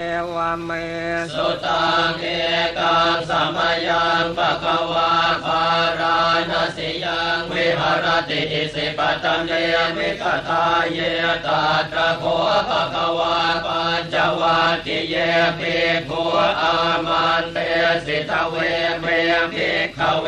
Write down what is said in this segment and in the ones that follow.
เอวะเมสุตังเอกังสัมมายังปะกวาปาราณสิยังวิหารติอิสิปตตมเยมิกทาเยตาตะโคภะคะวาปัญจวัคคิเยปิโคอามันเตสิทเวเมภิกขเว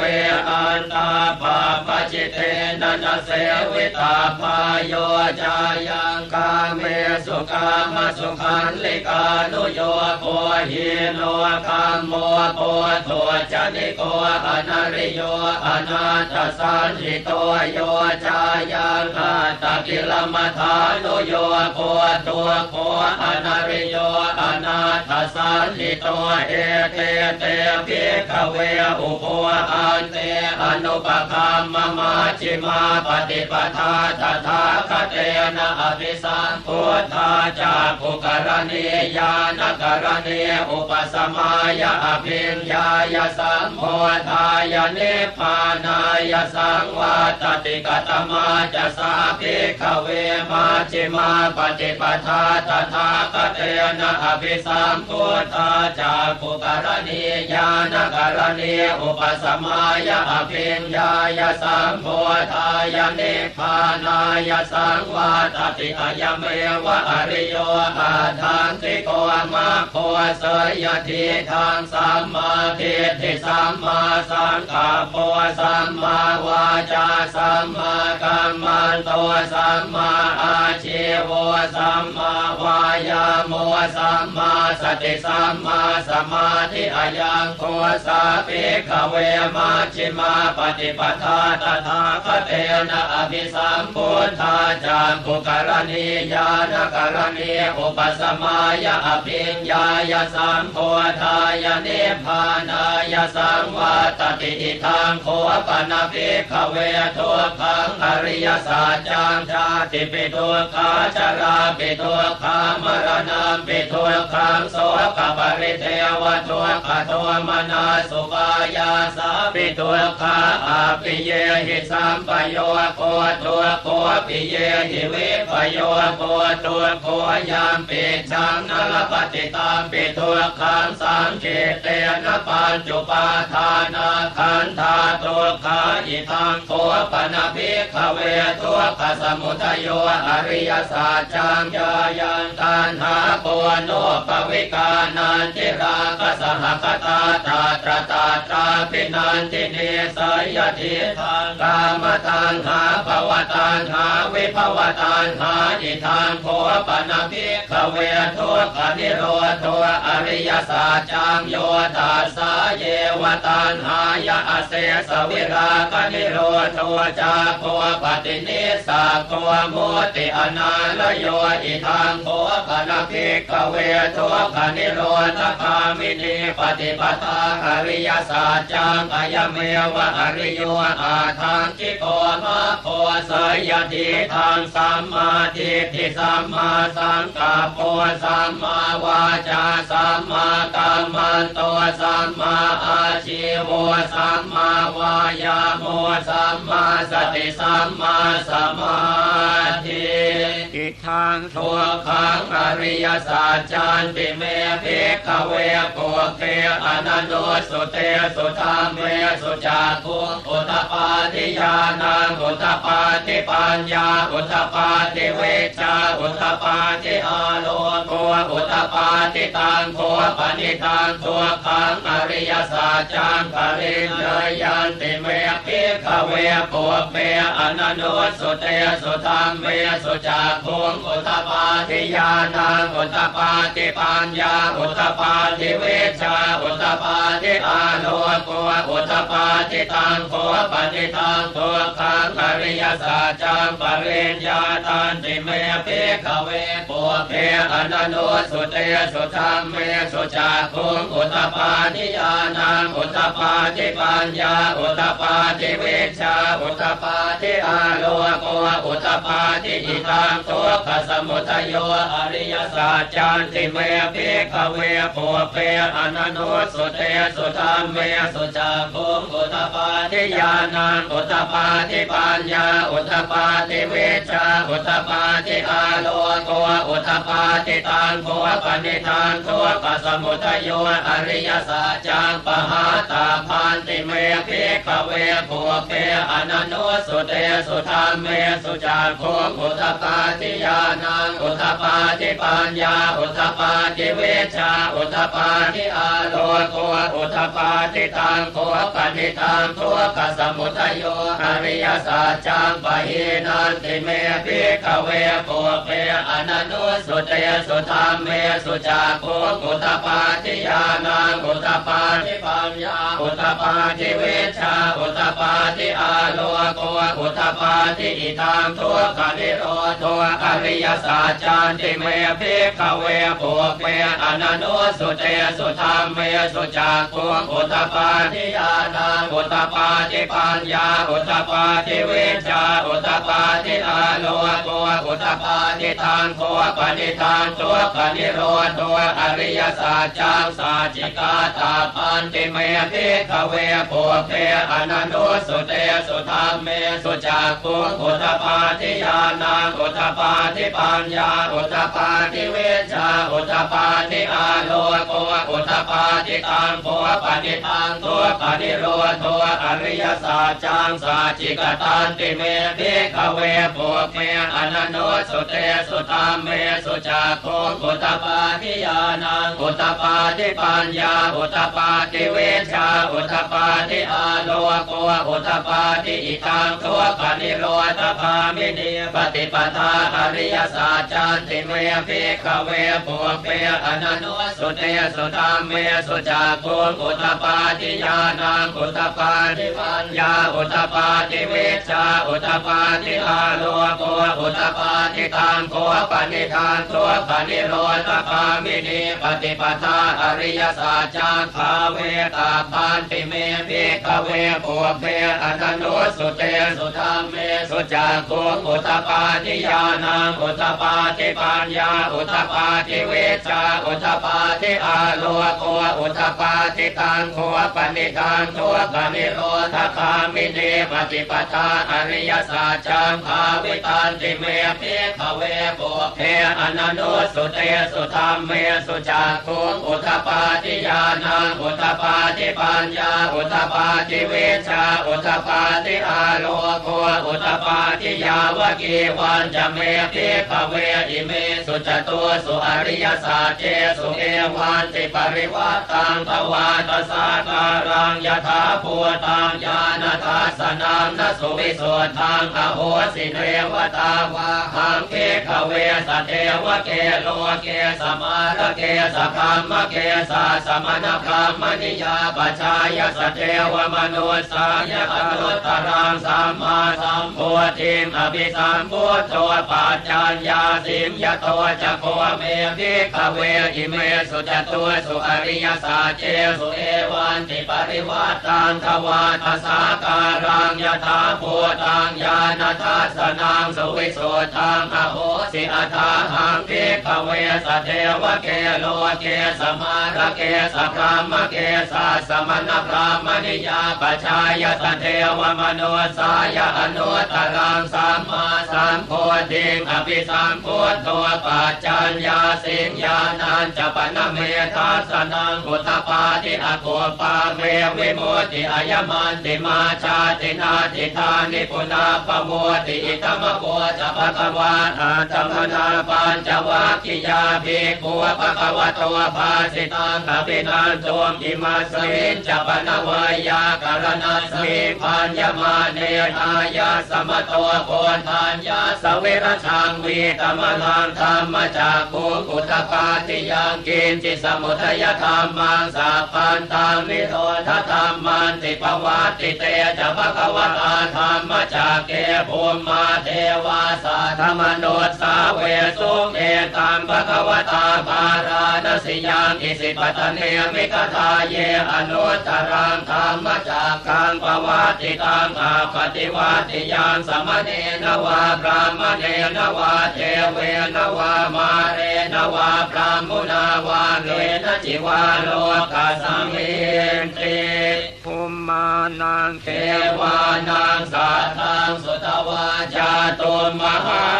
อันตาปาปจิเตนะนะเสวิตาพายโยจายังกาเมสุกามสุขันลิกานุโยโคหิโนคัมโมโพโทจนิโกอนาริโยอนาตสันหิโตโยจายังอาตกิลมัทานุโยโคตัวโคอนาริโยอนาตสันหิโตเอเตเตภิกขเวอุโคอันเตอนุปคัมมมาจิมาปฏิปทาตถาคเตนะอภิสัมพุทธาจากุกรณียานกรณีอุปสมายอภิญญายสัมโพธายเนปานายสังวาตติกตมาจะสาภิกขเวมาจิมาปฏิปทาตถาคเตนะอภิสัมพุทธาจากภุกรณียานกรณีอุปสมายอภิญญายสัมโพธายเนปพานายสังวาตติอายเมวะอริโยอาทันติโกมาโคเสยทีทางสัมมาทิฏฐิสัมมาสังกัปปะสัมมาวาจาสัมมากัมมันโตสัมมาอาชีวสัมมาวายาโมสัมมาสติสัมมาสมาธิอายังโคสาปิขเวมาชิมาปฏิปทาตถาคเตนะอภิสัมพุทธาจามภุกรณียานกรณีอุปสมายอภิญญายสัมโพธายเนพานายสังวาตติอิทังโคปนาภิกขเวทุกขังอริยสัจจังชาติปิทุกขาจาราปิทุกขามรณะปิทุกขังโสกปริเทวทุกขโทมนาสุภายาสาปิทุกขาอาปิเยหิสัมปโยโค ทุกโคปิเยหิวิปโยโคทุกโคยามปิชังนรปฏิตามปิทุกขังสังเกตเตนะปัญจุปาทานาขันธาทุกขาอิทังโคปนาภิกขเวทุกขสมุทโยอริยสัจจังยายังตันหาปวโนปวิกานันติราคสหคตาตาตราตาตาปินันติเนสยทิทางกามตันหาภวตานหาวิภวตานหาอิทานโคปนาภิกขเวทุกขนิโรธอริยสัจจังโยตัสสะ วตันหายะอเสสวิรากนิโรธวจาโคปฏินิสาโคโมติอนาลโยอิทังโคปนาภิกเวทุกนิโรธคามินีปฏิปทาอริยสัจจังอายเมวะอริโยอาทังคิโกมาโคสยติทางสัมมาทิฏฐิสัมมาสังกัปปสัมมาวาจาสัมมากัมมันโตสัมมาอาชีวสัมมาวายาโมสัมมาสติสัมมาสมาธิอิทังทุทุกขังอริยสัจจันติเมภิกขเวโกเกอนันโนสุเตสุธรรมเมสุจักขุอุตตปาทิยานังอุตตปาทิปัญญาอุตตปาทิเวชาอุตตปาทิอาโลโกอุตตปาทิตังโคปนิตังทุกขังอริยสัจ या ริญญายันติเมภิกขเวโกเกอนันโนสุเตสุธรรมเมสุจักขุอุตตปาทิยานังอุตตปาทิปัญญาอุตตปาทิเวชาอุตตปาทิอาโลโกอุตตปาทิตังโคปนิตังทุกขังอริยสัจจังปริญญาตันติเมภิขเวปุเพอนันโนสุเตสุธรรมเมสุจักขุอุตตปาทิยานังอุตตปาทิปัญญาอุตตปาติเวชาอุตตปาทิอาโลโกอุตตปาทิอิทังทุกขสมุทโยอริยสัจจันติเมภิกขเวปุเปอนันโนสุเตสุธรรมเมสุจักขุงอุตตปาทิญาณังอุตตปาทิปัญญาอุตตปาทิเวชาอุตตปาทิอาโลโกอุตตปาทิตังโกปณิทังทุกขสมุทโยอริยสัจจังปหาตาพันติเมภิกขเวปุเปอนันโนสุเตสุธรรมเมสุจักขุงอุตปาทิญาณังอุตปาทิปัญญาอุตปาทิเวชาอุตตปาทิอาโลโกอุตตปาทิตังโกปณิตังทุกขสมุทโยอริยสัจจังปะหินันติเมภิกเวปุเปอนันโนสุเตสุธรรมเมสุจักขุงอุตปาทิญาณังอุตปาทิปัญญาอุตปาทิเวชาอุตตปาทิอาโลโกอุตปาทิอิทังทุกขนิโรธอริยสัจจันติเมภิกเวปุเปอนันโนสุเตสุธรรมเมสุจักขุงอุตปาทิญาณังอุตปาทิปัญญาอุตปาทิเวชาอุตปาทิอาโลโกอุตปาทิทางโคปณิทานทุกขนิโรธอริยสัจจังสัจจิกาตาปันติเมภิกเวปุเปอนันโนสุเตสุธรรมเมสุจักขุงอุตปาทิญาณังอุตปาทิปัญญาอุตปาทิเวชาอุตปาทิอาโลโกอุตตปาทิตังโคปณิทังทุกขนิโรธอริยสัจจังสัจจิกตันติเมภิกเวปุเปอนันโนสุเตสุธรรมเมสุจักขุงอุตปาทิญาณังอุตปาทิปัญญาอุตปาทิเวชาอุตปาทิอาโลโกอุตปาทิอิทังทุกขนิโรธคามินีปฏิปทาอริยสัจจันติเมภิกขเวปุเปอนันโนสุเตสุธรรมเมสุจักขุงอุตปาทิญาณังอุตปาทิปัญญาอุตปาทิเวชชาอุตปาทิอาโลโกอุตปาทิตังโกปณิธานทุกขนิโรธคามินีปฏิปทาอริยสัจจังคาเวตาพันติเมภิกขเวปุเปอนันโนสุเตสุธรรมเมสุจักขุอุตปาทิญาณังอุตปาทิปัญญาอุตปาทิเวชาอุตปาทิอาโลโกอุตปาทิตังโคปณิธานทุกขนิโรธคามินีปฏิปทาอริยสัจจังภาวิตันติเมภิกขเวปุเพอนันโนสุเตสุธรรมเมสุจักขุอุตปาทิญาณังอุตปาทิปัญญาอุตปาทิเวชชาอุตตปาทิอาโลโกอุตตปาทิยาวกีวันจะเมภิกขเวอิเมสุจตัวสุอริยสัจเจสุเอวันติปริวัตังภวาตสาการังยถาภูตังญาณทัสสนังนสุวิสุทธังอโหสิเทวตาวาหังเกขเวสเทวเกโลเกสมาระเกสกรรมเกสาสมณพรามณิยาปชายสเทวมนุสายอนุตตรังสัมมาสัมพุทธิงอภิสัมพุทโธปัจจัญญาสิมยโตจะโคเมภิกขเวอิเมสุจตัวสุอริยสัจเจสุเอวันติปริวัตตังทวาทสาการังยถาภูตังญาณทัสนังสุวิสุทธังอโหสิอัฏฐาหังภิกขเวสเทวเกโลเกสมาระเกสพรามเกสสมณพรามณิยาปชายสเทวมโนสายอนุตตรังสัมมาสัมโพธิงอภิสัมพุทโธปัจจัญญาสิงญาณัญจปนเมทัสนังอุตปาทิอโกปาเมวิโมติอายมันติมาชาตินาติธานิปุนาปโมติอิตมโกจะปะกวาอาตมนาปัญจวัคคิยาภิกขุปะกวะโตภาสิตังอภินันโตมอิมาสมินจปนวายากรณัสมิพัญญมาเนทายาสมโตโพธานยาสเวรชังวีตมลังธรรมจากภูกุตปาติยังกินจิสมุทยธรรมังสัพพันตังนิโรธธรรมันติปวัตติเตจะภควตาธรรมจากเกภูมิมาเทวาสาธรรมโนตสาเวสุเอตังภควตาภาราณสิยังอิสิปตเนมิกทาเยอนุตตรังธรรมจากกังปวาติตังอาปฏิวาติยานสมเนนวาพรามเนนวาเทเวนวามาเรนวาพรามุนาวาเลนจิวาโลกัสมินติภูมานังเทวานังสัตตังสุตวาจาตุมหารา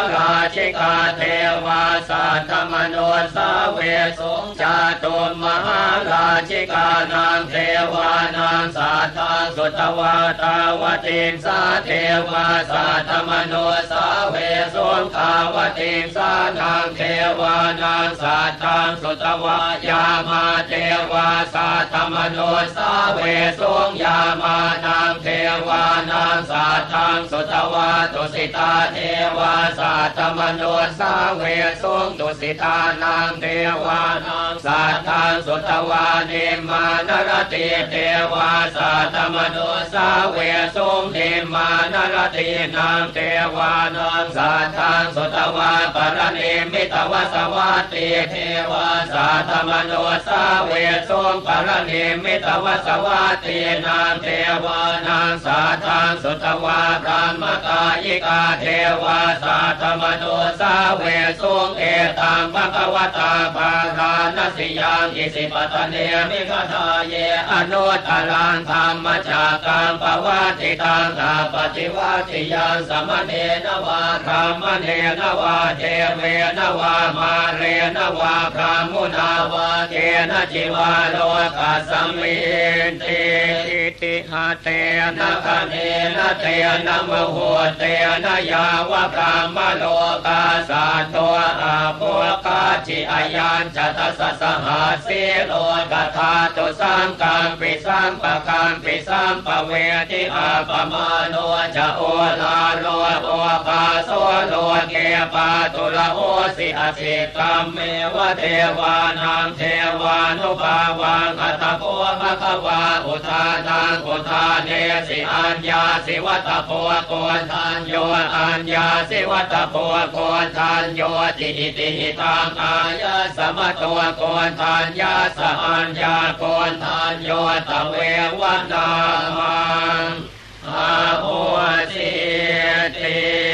ชิกาเทวาสัตมโนสาเวสงจาตุมหาราชิกานังเทวานังสัตตังสุตวาตาวติงสาเทวาสัตมโนสาเวสงขาวติงสานังเทวานังสัตตังสุตวายามาเทวาสัตมโนสาเวสงยามานังเทวานังสัตตังสุตวาตุสิตาเทวาสัตตมโนสาเวสงตุสิตานังเทวานังสัตตังสุตวาเนมานรติเทวาสัตตมโนสาเวสงเนมานรตินังเทวานังสัตตังสุตวาปรเนมิตวสวัตติเทวาสัตตมโนสาเวสงปรเนมิตวสวัตตินังเทวานังสัตตังสุตวาพรหมกายิกาเทวาสัตตมโนสาเวสุงเอตังภะคะวตาภารานัสยังอิสิปตเนมิคทาเยอนุตตรังธรรมจากกังปวัติตังอาปฏิวัติยังสมเนนวาธรรมเนนวาเทเวนวามาเรนวาพระมุนาวาเกนจิวาโลกัสมินติอิติหาเตนะคเนนะเตนะมโหเตนะยาวะพรามโลกาสาตัวอาภว กาจิอายันจัตสสหาสีโลกธาตุสังกังปิสังปะกังปิสังปะเวทิอาปมาโนจะโอลาโลโอปาโสโลเกปาตุละโอสิอสิกรรมเมวะเทวานังเทวานุภาวังอัตตโพภะคะวาอุทานังอุทานเนสิอัญญาสิวัตโพโกทานโยอัญญาสิวัตโพโกทานโยติอิติหิตังอายะสมตัวกอนทานยาสหัญญากอนทานโยตเววนามังอาโหสิติ